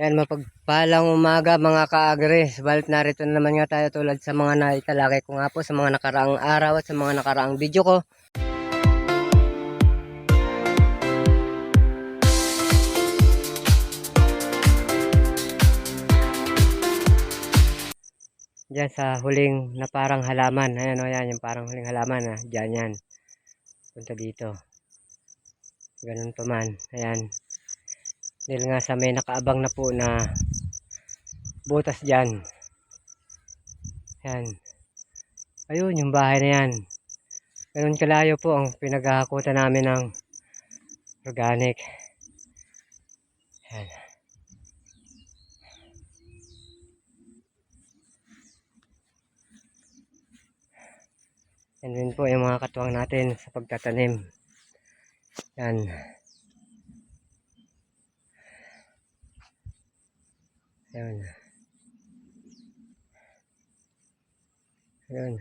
Yan, mapagpalang umaga mga kaagre. Balit narito na naman nga tayo tulad sa mga naitalakay ko nga po sa mga nakaraang araw at sa mga nakaraang video ko. Diyan sa huling na parang halaman. Ayan o, yan yung parang huling halaman. Ha. Diyan yan. Punta dito. Ganun pa man. Ayan. Dahil nga sa may nakaabang na po na butas dyan. Yan. Ayun, yung bahay na yan. Ganun kalayo po ang pinaghahakutan namin ng organic. Yan. Yan din po yung mga katuwang natin sa pagtatanim. Yan. Ayun. Ayun.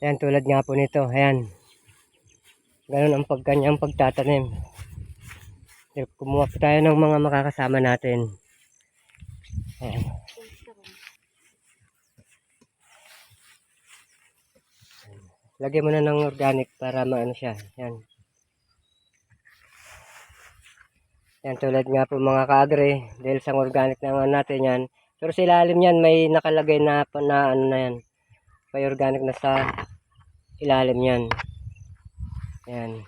Ayan, tulad nga po nito. Ayan. Ganun ang pagkanyang pagtatanim. Kumuha po tayo ng mga makakasama natin. Ayan. Lagyan mo na ng organic para maano siya. Yan. Yan tulad nga po mga kaagre. Dahil sa organic na nga natin yan. Pero sa ilalim yan may nakalagay na, na ano na yan. May organic na sa ilalim yan. Yan.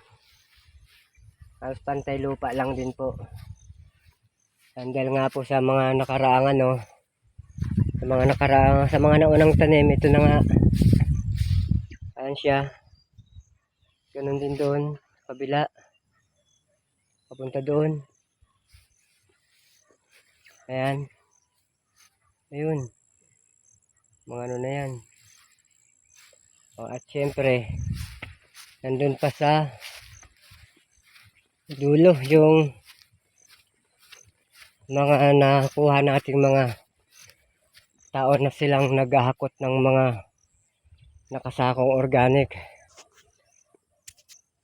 Tapos pantay lupa lang din po. Yan, dahil nga po sa mga nakaraang ano. Sa mga nakaraang, sa mga naunang tanim. Ito na nga. Ayan siya. Ganun din doon. Kabila. Papunta doon. Ayan. Ayun. Mga ano na yan. O, at syempre, nandun pa sa dulo yung mga nakuha nating mga tao na silang naghahakot ng mga nakasakong organic.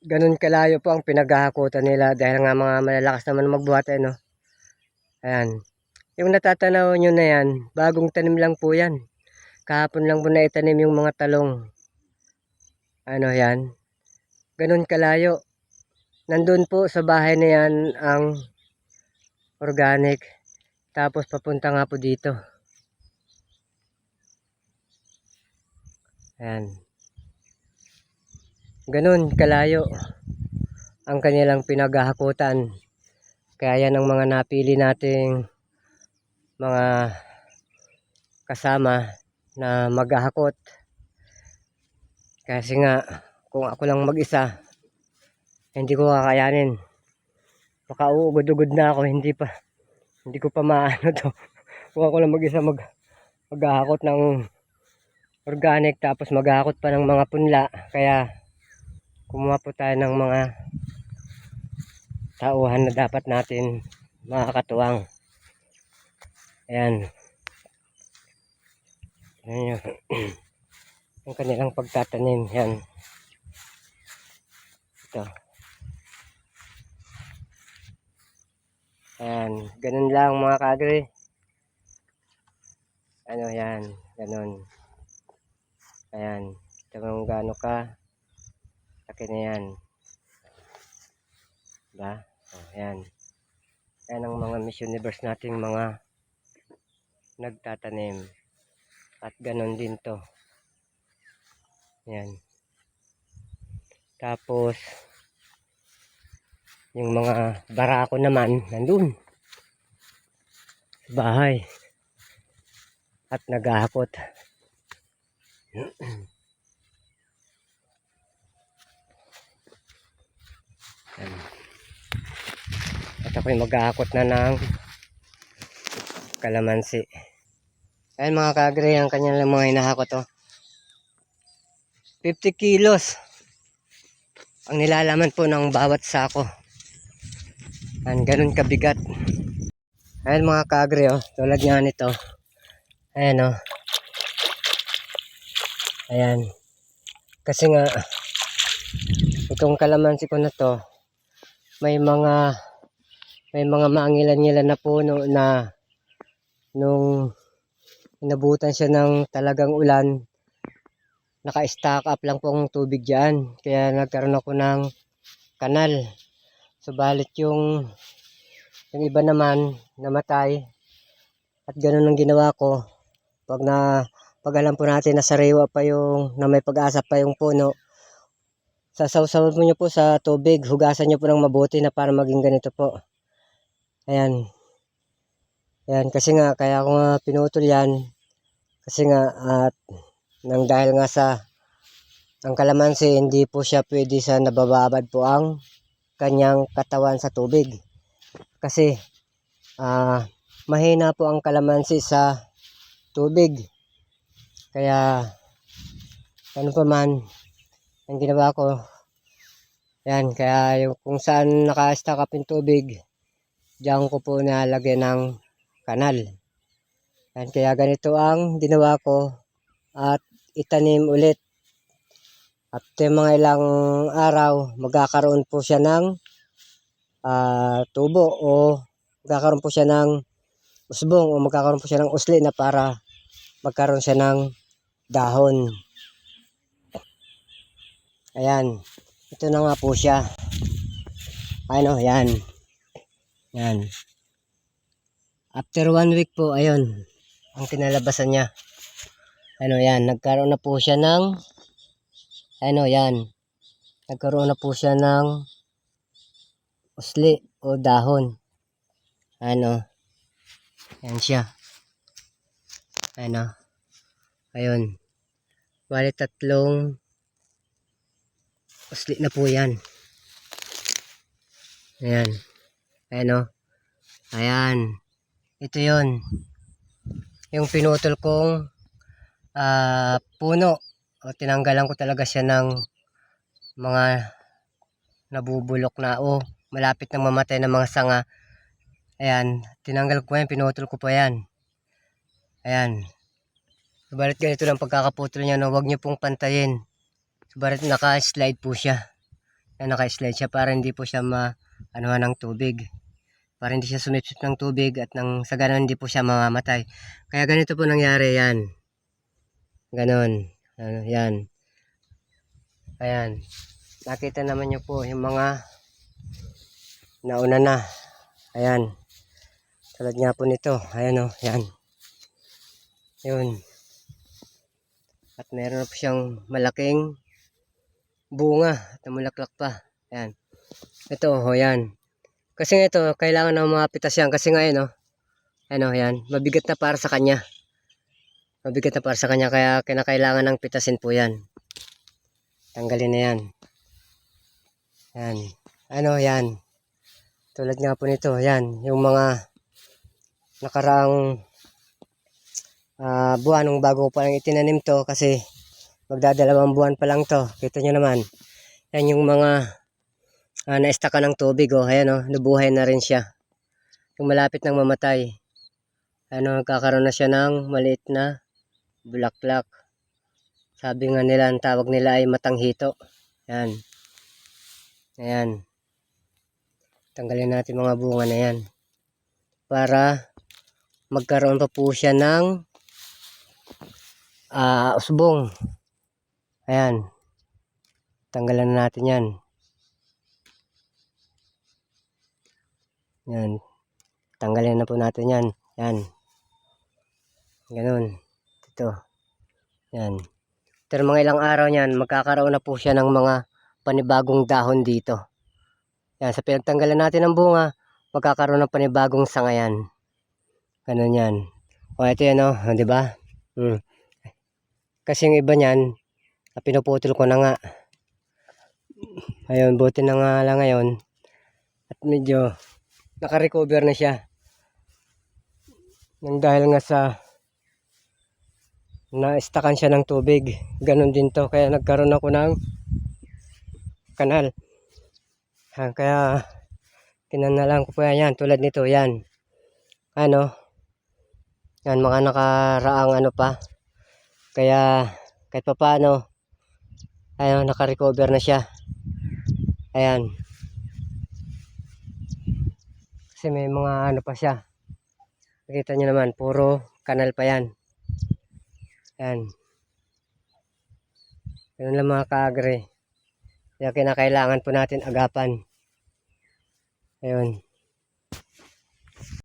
Ganun kalayo po ang pinaghahakutan nila dahil nga mga malalakas naman magbuhat eh, no? Ayan. Yung natatanaw nyo na yan, bagong tanim lang po yan. Kahapon lang po na itanim yung mga talong. Ano yan? Ganun kalayo. Nandun po sa bahay na yan ang organic. Tapos papunta nga po dito. Ayan. Ganun kalayo ang kanilang pinaghahakutan. Kaya yan ang mga napili nating mga kasama na maghahakot. Kasi nga, kung ako lang mag-isa, hindi ko kakayanin. Baka uugod-ugod na ako, hindi pa, hindi ko pa maano to. Kung ako lang mag-isa mag, maghahakot ng organic tapos maghahakot pa ng mga punla. Kaya, kumuha po tayo ng mga tauhan na dapat natin makakatuwang. Ayan. Ayan yun. Ang kanilang pagtatanim. Yan. Ito. Ayan. Ganun lang mga kadre. Ano yan. Ganun. Ayan. Ito gaano ka. Laki na yan. Diba? O, yan. Yan ang mga Miss Universe nating mga nagtatanim. At ganon din to. Yan. Tapos, yung mga barako naman, nandun. Bahay. At naghahakot. Yan. At ako'y maghahakot na ng kalamansi. Ayan mga kagre, ang kanyang mga hinahakot to. 50 kilos ang nilalaman po ng bawat sako. Ayan, ganun kabigat. Ayan mga kagre, oh, tulad nga nito. Ayan, oh. Ayan. Kasi nga, itong kalamansi ko na to, may mga may mga maangilan-ngilan na puno na nung inabutan siya ng talagang ulan, naka-stack up lang po ang tubig dyan. Kaya nagkaroon ako ng kanal. Subalit yung yung iba naman namatay at ganun ang ginawa ko. Pag na pag alam po natin na sariwa pa yung na may pag-asa pa yung puno, sasawsawan mo nyo po sa tubig, hugasan nyo po ng mabuti na para maging ganito po. Ayan. Ayan, kasi nga, kaya ako nga pinutol yan. Kasi nga, at nang dahil nga sa ang kalamansi, hindi po siya pwede sa nabababad po ang kanyang katawan sa tubig. Kasi, ah, mahina po ang kalamansi sa tubig. Kaya, ano pa man, ang ginawa ko, yan, kaya yung kung saan naka-stack up yung tubig, diyan ko po nalagyan ng kanal. Yan, kaya ganito ang ginawa ko at itanim ulit. After mga ilang araw, magkakaroon po siya ng ah, tubo o magkakaroon po siya ng usbong o magkakaroon po siya ng usli na para magkaroon siya ng dahon. Ayan. Ito na nga po siya. Ano, yan. Yan. After one week po, ayun, ang kinalabasan niya. Ano yan, nagkaroon na po siya ng, ano yan, nagkaroon na po siya ng usli o dahon. Ano, yan siya. Ano, ayun. Bali tatlong usli na po yan. Ayan. Ayan o. Ayan. Ito yon Yung pinutol kong ah, puno. O tinanggalan ko talaga siya ng mga nabubulok na o malapit na mamatay na mga sanga. Ayan. Tinanggal ko yan. Pinutol ko pa yan. Ayan. Subalit ganito lang pagkakaputol niya. No? Huwag niyo pong pantayin. Subalit naka-slide po siya. Ayan, naka-slide siya para hindi po siya ma anuhan ng tubig. Para hindi siya sumipsip ng tubig at nang sa ganun hindi po siya mamamatay. Kaya ganito po nangyari yan. Ganon. Ano, yan. Ayan. Nakita naman niyo po yung mga nauna na. Ayan. Tulad nga po nito. Ayan o. Yan. Yun. At meron po siyang malaking bunga at namulaklak pa. Ayan. Ito, oh, yan. Kasi nga ito, kailangan ng mga pitas yan. Kasi nga yun, oh. Ano, yan. Mabigat na para sa kanya. Mabigat na para sa kanya. Kaya kinakailangan ng pitasin po yan. Tanggalin na yan. Yan. Ano, yan. Tulad nga po nito, yan. Yung mga nakaraang ah, buwan nung bago pa lang itinanim to kasi magdadalawang buwan pa lang to. Kita nyo naman. Yan yung mga uh, naistaka ng tubig oh. Ayan oh, nabuhay na rin siya. Yung malapit nang mamatay. Ano, nagkakaroon na siya ng maliit na bulaklak. Sabi nga nila, ang tawag nila ay matanghito. Yan. Ayan. Tanggalin natin mga bunga na yan. Para magkaroon pa po siya ng ah usbong. Ayan. Tanggalan na natin yan. Yan. Tanggalin na po natin yan. Yan. Ganun. Ito. Yan. Pero mga ilang araw niyan, magkakaroon na po siya ng mga panibagong dahon dito. Yan. Sa pinagtanggalan natin ng bunga, magkakaroon ng panibagong sanga yan. Ganun yan. O ito yan o. Oh, di ba? Hmm. Kasi yung iba niyan, ah, pinuputol ko na nga. Ayun, buti na nga lang ngayon. At medyo naka-recover na siya. Nang dahil nga sa na-stakan siya ng tubig. Ganon din to. Kaya nagkaroon ako ng kanal. Ha, kaya kinanalang ko pa yan. Tulad nito, yan. Ano? Yan, mga nakaraang ano pa. Kaya kahit pa paano, ayun, naka-recover na siya. Ayan. Kasi may mga ano pa siya. Nakita nyo naman, puro kanal pa yan. Yan. Ganun lang mga kaagre. Kaya kinakailangan po natin agapan. Ayun.